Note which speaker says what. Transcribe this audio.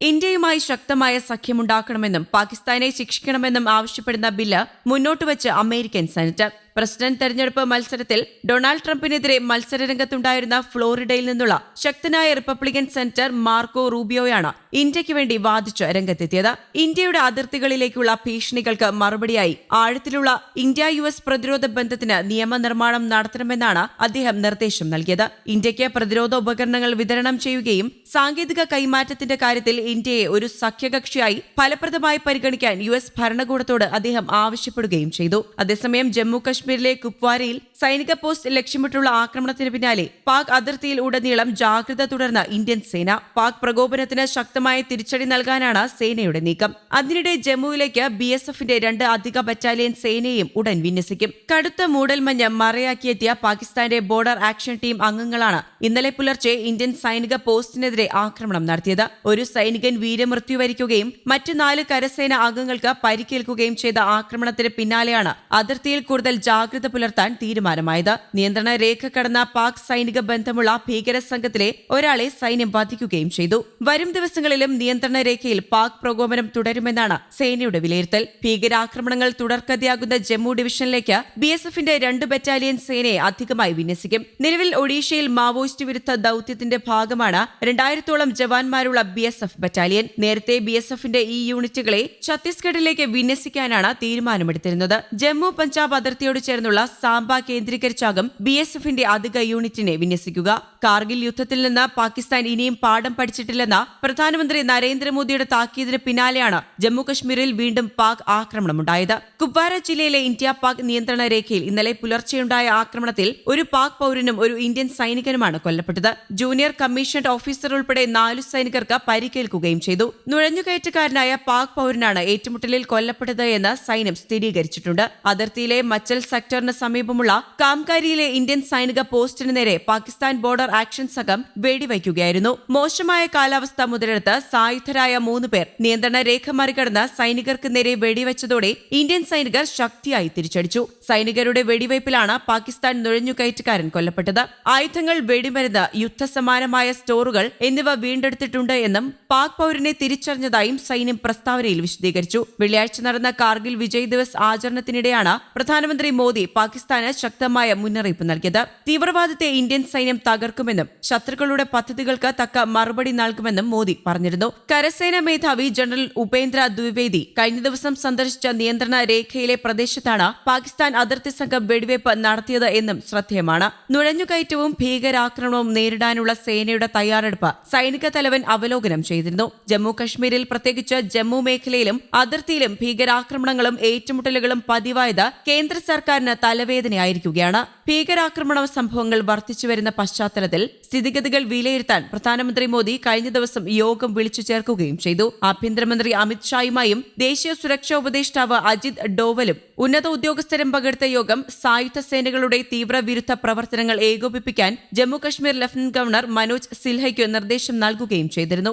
Speaker 1: ഇന്ത്യയിൽ ഇന്ത്യയുമായി ശക്തമായ സഖ്യമുണ്ടാക്കണമെന്നും പാകിസ്ഥാനെ ശിക്ഷിക്കണമെന്നും ആവശ്യപ്പെടുന്ന ബില്ല് മുന്നോട്ടുവച്ച് അമേരിക്കൻ സെനറ്റ് പ്രസിഡന്റ് തെരഞ്ഞെടുപ്പ് മത്സരത്തിൽ ഡൊണാൾഡ് ട്രംപിനെതിരെ മത്സരരംഗത്തുണ്ടായിരുന്ന ഫ്ലോറിഡയിൽ നിന്നുള്ള ശക്തനായ റിപ്പബ്ലിക്കൻ സെനറ്റർ മാർക്കോ റൂബിയോയാണ് ഇന്ത്യയ്ക്ക് വേണ്ടി വാദിച്ച് രംഗത്തെത്തിയത്. ഇന്ത്യയുടെ അതിർത്തികളിലേക്കുള്ള ഭീഷണികൾക്ക് മറുപടിയായി ആഴത്തിലുള്ള ഇന്ത്യ യു എസ് പ്രതിരോധ ബന്ധത്തിന് നിയമനിർമ്മാണം നടത്തണമെന്നാണ് അദ്ദേഹം നിർദ്ദേശം നൽകിയത്. ഇന്ത്യയ്ക്ക് പ്രതിരോധ ഉപകരണങ്ങൾ വിതരണം ചെയ്യുകയും സാങ്കേതിക കൈമാറ്റത്തിന്റെ കാര്യത്തിൽ ഇന്ത്യയെ ഒരു സഖ്യകക്ഷിയായി ഫലപ്രദമായി പരിഗണിക്കാൻ യു എസ് ഭരണകൂടത്തോട് അദ്ദേഹം ആവശ്യപ്പെടുകയും ചെയ്തു. അതേസമയം ജമ്മു കശ്മീരിലെ കുപ്വാരയിൽ സൈനിക പോസ്റ്റ് ലക്ഷ്യമിട്ടുള്ള ആക്രമണത്തിന് പിന്നാലെ പാക് അതിർത്തിയിൽ ഉടനീളം ജാഗ്രത തുടർന്ന ഇന്ത്യൻ സേന. പാക് പ്രകോപനത്തിന് ശക്തമായ തിരിച്ചടി നൽകാനാണ് സേനയുടെ നീക്കം. അതിനിടെ ജമ്മുവിലേക്ക് ബി എസ് എഫിന്റെ രണ്ട് അധിക ബറ്റാലിയൻ സേനയും ഉടൻ വിന്യസിക്കും. കടുത്ത മൂടൽമഞ്ഞ് മറയാക്കിയെത്തിയ പാകിസ്ഥാന്റെ ബോർഡർ ആക്ഷൻ ടീം അംഗങ്ങളാണ് ഇന്നലെ പുലർച്ചെ ഇന്ത്യൻ സൈനിക പോസ്റ്റിനെതിരെ ആക്രമണം നടത്തിയത്. ഒരു സൈനികൻ വീരമൃത്യു വരിക്കുകയും മറ്റു നാല് കരസേന അംഗങ്ങൾക്ക് പരിക്കേൽക്കുകയും ചെയ്ത ആക്രമണത്തിന് പിന്നാലെയാണ് അതിർത്തിയിൽ കൂടുതൽ ജാഗ്രത പുലർത്താൻ തീരുമാനമായത്. നിയന്ത്രണ രേഖ കടന്ന പാക് സൈനിക ബന്ധമുള്ള ഭീകര സംഘത്തിലെ ഒരാളെ സൈന്യം വധിക്കുകയും ചെയ്തു. വരും ദിവസങ്ങളിലും നിയന്ത്രണ രേഖയിൽ പാക് പ്രകോപനം തുടരുമെന്നാണ് സേനയുടെ വിലയിരുത്തൽ. ഭീകരാക്രമണങ്ങൾ തുടർക്കഥയാകുന്ന ജമ്മു ഡിവിഷനിലേക്ക് ബി എസ് എഫിന്റെ രണ്ട് ബറ്റാലിയൻ സേനയെ അധികമായി വിന്യസിക്കും. നിലവിൽ ഒഡീഷയിൽ മാവോയിസ്റ്റ് വിരുദ്ധ ദൌത്യത്തിന്റെ ഭാഗമാണ് രണ്ടായിരത്തോളം ജവാന്മാരുള്ള ബി എസ് എഫ് ബറ്റാലിയൻ. നേരത്തെ ബി എസ് എഫിന്റെ ഈ യൂണിറ്റുകളെ ഛത്തീസ്ഗഡിലേക്ക് വിന്യസിക്കാനാണ് തീരുമാനമെടുത്തിരുന്നത്. ജമ്മു പഞ്ചാബ് അതിർത്തിയോട് ചേർന്നുള്ള സാംബ കേന്ദ്രീകരിച്ചാകും ബി എസ് എഫിന്റെ അധിക യൂണിറ്റിനെ വിന്യസിക്കുക. കാർഗിൽ യുദ്ധത്തിൽ നിന്ന് പാകിസ്ഥാൻ ഇനിയും പാഠം പഠിച്ചിട്ടില്ലെന്ന പ്രധാനമന്ത്രി നരേന്ദ്രമോദിയുടെ താക്കീതിന് പിന്നാലെയാണ് ജമ്മു കശ്മീരിൽ വീണ്ടും പാക് ആക്രമണമുണ്ടായത്. കുപ്വാര ജില്ലയിലെ ഇന്ത്യ പാക് നിയന്ത്രണ രേഖയിൽ ഇന്നലെ പുലർച്ചെയുണ്ടായ ആക്രമണത്തിൽ ഒരു പാക് പൌരനും ഒരു ഇന്ത്യൻ സൈനികനുമാണ് കൊല്ലപ്പെട്ടത്. ജൂനിയർ കമ്മീഷൻ ഓഫീസർ ഉൾപ്പെടെ നാലു സൈനികർക്ക് പരിക്കേൽക്കുകയും ചെയ്തു. നുഴഞ്ഞുകയറ്റക്കാരനായ പാക് പൗരനാണ് ഏറ്റുമുട്ടലിൽ കൊല്ലപ്പെട്ടത് എന്ന് സൈന്യം സ്ഥിരീകരിച്ചിട്ടുണ്ട്. അതിർത്തിയിലെ മച്ചൽ സെക്ടറിന് സമീപമുള്ള കാംകാരിയിലെ ഇന്ത്യൻ സൈനിക പോസ്റ്റിന് നേരെ പാകിസ്ഥാൻ ബോർഡർ ആക്ഷൻ സംഘം വെടിവയ്ക്കുകയായിരുന്നു. മോശമായ കാലാവസ്ഥ മുതലെടുത്ത് സായുധരായ മൂന്ന് പേർ നിയന്ത്രണ രേഖ മറികടന്ന് സൈനികർക്ക് നേരെ വെടിവെച്ചതോടെ ഇന്ത്യൻ സൈനികർ ശക്തിയായി തിരിച്ചടിച്ചു. സൈനികരുടെ വെടിവയ്പിലാണ് പാകിസ്ഥാൻ നുഴഞ്ഞുകയറ്റക്കാരൻ കൊല്ലപ്പെട്ടത്. ആയുധങ്ങൾ വെടിമരുന്ന് യുദ്ധസമാനമായ സ്റ്റോറുകൾ എന്നിവ വീണ്ടെടുത്തിട്ടുണ്ട് എന്നും പാക് പൌരനെ തിരിച്ചറിഞ്ഞതായും സൈന്യം പ്രസ്താവനയിൽ വിശദീകരിച്ചു. വെള്ളിയാഴ്ച നടന്ന കാർഗിൽ വിജയ് ദിവസ് ആചരണത്തിനിടെയാണ് പ്രധാനമന്ത്രി മോദി പാകിസ്ഥാന് ശക്തമായ മുന്നറിയിപ്പ് നൽകിയത്. തീവ്രവാദത്തെ ഇന്ത്യൻ സൈന്യം തകർക്കുമെന്നും ശത്രുക്കളുടെ പദ്ധതികൾക്ക് തക്ക മറുപടി നൽകുമെന്നും മോദി പറഞ്ഞിരുന്നു. കരസേനാ മേധാവി ജനറൽ ഉപേന്ദ്ര ദ്വിവേദി കഴിഞ്ഞ ദിവസം സന്ദർശിച്ച നിയന്ത്രണ രേഖയിലെ പ്രദേശത്താണ് പാകിസ്ഥാൻ അതിർത്തി സംഘം വെടിവയ്പ് നടത്തിയത് എന്നും ശ്രദ്ധേയമാണ്. നുഴഞ്ഞുകയറ്റവും ഭീകരാക്രമണവും നേരിടാനുള്ള സേനയുടെ തയ്യാറെടുപ്പ് സൈനിക തലവൻ അവലോകനം ചെയ്തിരുന്നു. ജമ്മു കശ്മീരിൽ പ്രത്യേകിച്ച് ജമ്മു മേഖലയിലും അതിർത്തിയിലും ഭീകരാക്രമണങ്ങളും ഏറ്റുമുട്ടലുകളും പതിവായത് കേന്ദ്ര സർക്കാരിന് തലവേദനയായിരിക്കുകയാണ്. ഭീകരാക്രമണ സംഭവങ്ങൾ വർദ്ധിച്ചുവരുന്ന പശ്ചാത്തലത്തിൽ സ്ഥിതിഗതികൾ വിലയിരുത്താൻ പ്രധാനമന്ത്രി മോദി കഴിഞ്ഞ ദിവസം യോഗം വിളിച്ചു ചേർക്കുകയും ചെയ്തു. ആഭ്യന്തരമന്ത്രി അമിത്ഷായുമായും ദേശീയ സുരക്ഷാ ഉപദേഷ്ടാവ് അജിത് ഡോവലും ഉന്നത ഉദ്യോഗസ്ഥരും പങ്കെടുത്ത യോഗം സായുധ സേനകളുടെ തീവ്രവിരുദ്ധ പ്രവർത്തനങ്ങൾ ഏകോപിപ്പിക്കാൻ ജമ്മു ജമ്മുകശ്മീർ ലഫ്റ്റനന്റ് ഗവർണർ മനോജ് സിൽഹയ്ക്ക് നിർദ്ദേശം നൽകുകയും ചെയ്തിരുന്നു.